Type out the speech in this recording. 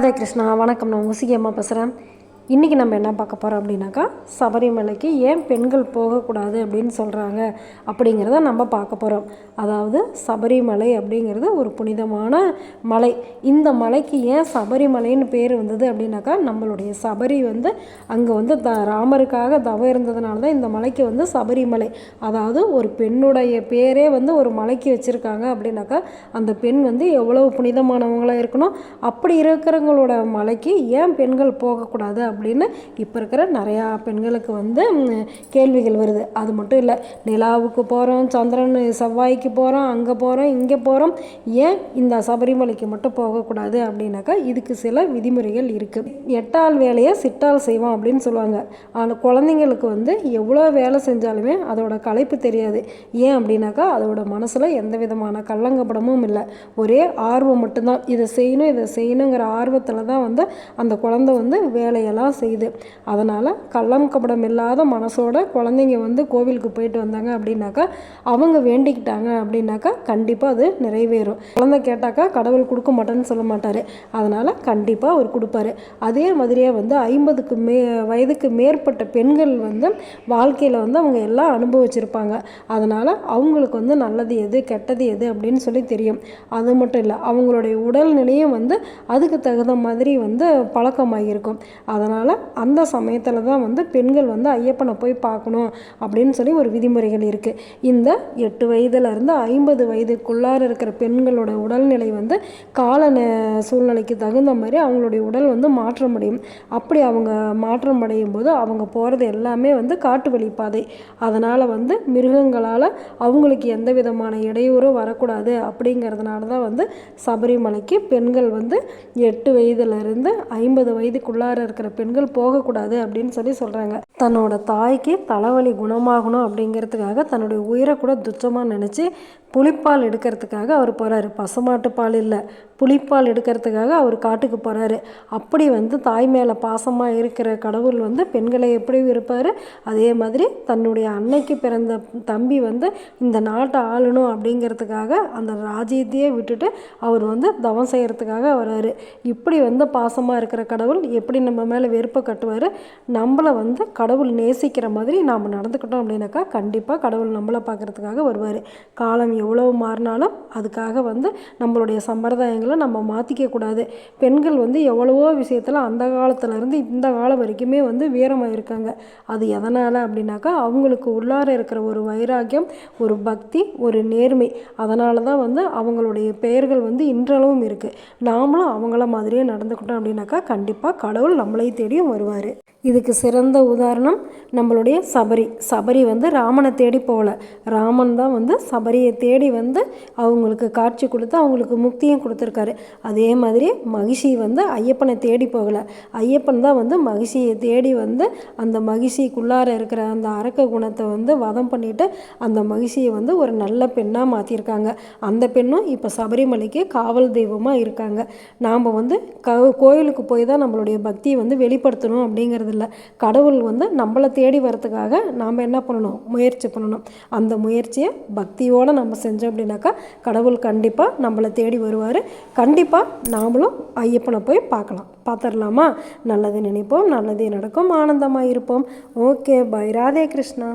ராதே கிருஷ்ணா வணக்கம். நான் உசிகி அம்மா பேசுகிறேன் இன்றைக்கி நம்ம என்ன பார்க்க போகிறோம் அப்படின்னாக்கா சபரிமலைக்கு ஏன் பெண்கள் போகக்கூடாது அப்படின்னு சொல்கிறாங்க அப்படிங்கிறத நம்ம பார்க்க போகிறோம் அதாவது சபரிமலை அப்படிங்கிறது ஒரு புனிதமான மலை. இந்த மலைக்கு ஏன் சபரிமலைன்னு பேர் வந்தது அப்படின்னாக்கா நம்மளுடைய சபரி வந்து அங்கே வந்து த ராமருக்காக தவ இருந்ததுனால தான் இந்த மலைக்கு வந்து சபரிமலை. அதாவது ஒரு பெண்ணுடைய பேரே வந்து ஒரு மலைக்கு வச்சுருக்காங்க அப்படின்னாக்கா அந்த பெண் வந்து எவ்வளவு புனிதமானவங்களாக இருக்கணும்? அப்படி இருக்கிறவங்களோட மலைக்கு ஏன் பெண்கள் போகக்கூடாது அப்படின்னு இப்போ இருக்கிற நிறையா பெண்களுக்கு வந்து கேள்விகள் வருது. அது மட்டும் இல்லை நிலாவுக்கு போகிறோம் சந்திரன் செவ்வாய்க்கு போகிறோம் அங்கே போகிறோம் இங்கே போகிறோம் ஏன் இந்த சபரிமலைக்கு மட்டும் போகக்கூடாது அப்படின்னாக்கா இதுக்கு சில விதிமுறைகள் இருக்குது எட்டால் வேலையை சிட்டால் செய்வோம் அப்படின்னு சொல்லுவாங்க. ஆனால் குழந்தைங்களுக்கு வந்து எவ்வளோ வேலை செஞ்சாலுமே அதோட களைப்பு தெரியாது. ஏன் அப்படின்னாக்கா அதோட மனசில் எந்த விதமான கள்ளங்கப்படமும் இல்லை. ஒரே ஆர்வம் மட்டும்தான். இதை செய்யணும் இதை செய்யணுங்கிற ஆர்வத்தில் தான் வந்து அந்த குழந்தை வந்து வேலையெல்லாம் செய்யுது. அதனால் கள்ளம் கபடம் இல்லாத மனசோட குழந்தைங்க வந்து கோவிலுக்கு போயிட்டு வந்தாங்க அப்படின்னாக்கா அவங்க வேண்டிக்கிட்டாங்க அப்படின்னாக்கா கண்டிப்பாக அது நிறைவேறும். குழந்தை கேட்டாக்கா கடவுள் கொடுக்க மாட்டேன்னு சொல்ல மாட்டார். அதனால் கண்டிப்பாக அவர் கொடுப்பாரு. அதே மாதிரியே வந்து ஐம்பதுக்கு மே வயதுக்கு மேற்பட்ட பெண்கள் வந்து வாழ்க்கையில் வந்து அவங்க எல்லாம் அனுபவிச்சிருப்பாங்க. அதனால் அவங்களுக்கு வந்து நல்லது எது கெட்டது எது அப்படின்னு சொல்லி தெரியும். அது மட்டும் இல்லை அவங்களுடைய உடல்நிலையும் வந்து அதுக்கு தகுந்த மாதிரி வந்து பழக்கமாகியிருக்கும். அதனால் அந்த சமயத்தில் தான் வந்து பெண்கள் வந்து ஐயப்பனை போய் பார்க்கணும் அப்படின்னு சொல்லி ஒரு விதிமுறைகள் இருக்குது இந்த எட்டு வயதுலேருந்து ஐம்பது வயதுக்குள்ளார இருக்கிற பெண்களோட உடல்நிலை வந்து கால சூழ்நிலைக்கு தகுந்த மாதிரி அவங்களுடைய உடல் வந்து மாற்றம் அடையும். அப்படி அவங்க மாற்றம் அடையும் போது அவங்க போகிறது எல்லாமே வந்து காட்டு வழி பாதை. அதனால் வந்து மிருகங்களால் அவங்களுக்கு எந்த விதமான இடையூறும் வரக்கூடாது அப்படிங்கிறதுனால தான் வந்து சபரிமலைக்கு பெண்கள் வந்து எட்டு வயதுலேருந்து ஐம்பது வயதுக்குள்ளார இருக்கிற பெண்கள் போகக்கூடாது அப்படின்னு சொல்லி சொல்கிறாங்க தன்னோட தாய்க்கு தலைவலி குணமாகணும் அப்படிங்கிறதுக்காக தன்னுடைய உயிரை கூட துச்சமாக நினச்சி புளிப்பால் எடுக்கிறதுக்காக அவர் போகிறாரு பசுமாட்டு பால் இல்லை. புளிப்பால் எடுக்கிறதுக்காக அவர் காட்டுக்கு போகிறாரு அப்படி வந்து தாய் மேலே பாசமாக இருக்கிற கடவுள் வந்து பெண்களை எப்படி இருப்பார் அதே மாதிரி தன்னுடைய அன்னைக்கு பிறந்த தம்பி வந்து இந்த நாட்டை ஆளணும் அப்படிங்கிறதுக்காக அந்த ராஜ்யத்தையே விட்டுட்டு அவர் வந்து தவம் செய்கிறதுக்காக வராரு. இப்படி வந்து பாசமாக இருக்கிற கடவுள் எப்படி நம்ம மேலே வெறுப்பை கட்டுவார்? நம்மளை வந்து கடவுள் நேசிக்கிற மாதிரி நாம் நடந்துக்கிட்டோம் அப்படின்னாக்கா கண்டிப்பாக கடவுள் நம்மளை பார்க்கறதுக்காக வருவார். காலம் எவ்வளவு மாறினாலும் அதுக்காக வந்து நம்மளுடைய சம்பிரதாயங்களை நம்ம மாற்றிக்க கூடாது. பெண்கள் வந்து எவ்வளவோ விஷயத்தில் அந்த காலத்துலேருந்து இந்த காலம் வரைக்குமே வந்து வீரமாக இருக்காங்க. அது எதனால் அப்படின்னாக்கா அவங்களுக்கு உள்ளார இருக்கிற ஒரு வைராக்கியம் ஒரு பக்தி ஒரு நேர்மை அதனால தான் வந்து அவங்களுடைய பெயர்கள் வந்து இன்றளவும் இருக்குது நாமளும் அவங்கள மாதிரியே நடந்துக்கிட்டோம் அப்படின்னாக்கா கண்டிப்பாக கடவுள் நம்மளை தேடியும் வருவார். இதுக்கு சிறந்த உதாரணம் நம்மளுடைய சபரி. சபரி வந்து ராமனை தேடி போகல. ராமன் தான் வந்து சபரியை தேடி வந்து அவங்களுக்கு காட்சி கொடுத்து அவங்களுக்கு முக்தியும் கொடுத்துருக்காரு. அதே மாதிரி மகிஷி வந்து ஐயப்பனை தேடி போகலை. ஐயப்பன் தான் வந்து மகிஷியை தேடி வந்து அந்த மகிஷிக்குள்ளார இருக்கிற அந்த அரக்க குணத்தை வந்து வதம் பண்ணிவிட்டு அந்த மகிஷியை வந்து ஒரு நல்ல பெண்ணாக மாற்றிருக்காங்க அந்த பெண்ணும் இப்போ சபரிமலைக்கு காவல் தெய்வமாக இருக்காங்க. நாம் வந்து க கோயிலுக்கு போய் தான் நம்மளுடைய பக்தியை வந்து வெளிப்படுத்தணும் அப்படிங்கிறது இல்லை கடவுள் வந்து நம்மளை தேடி வரதுக்காக நாம் என்ன பண்ணணும்? முயற்சி பண்ணணும். அந்த முயற்சியை பக்தியோடு நம்ம செஞ்சோம் அப்படின்னாக்கா கடவுள் கண்டிப்பாக நம்மளை தேடி வருவார். கண்டிப்பாக நாமளும் ஐயப்பனை போய் பார்க்கலாம். பார்த்துடலாமா? நல்லது நினைப்போம். நல்லதே நடக்கும். ஆனந்தமாக இருப்போம். ஓகே. பை. ராதே கிருஷ்ணா.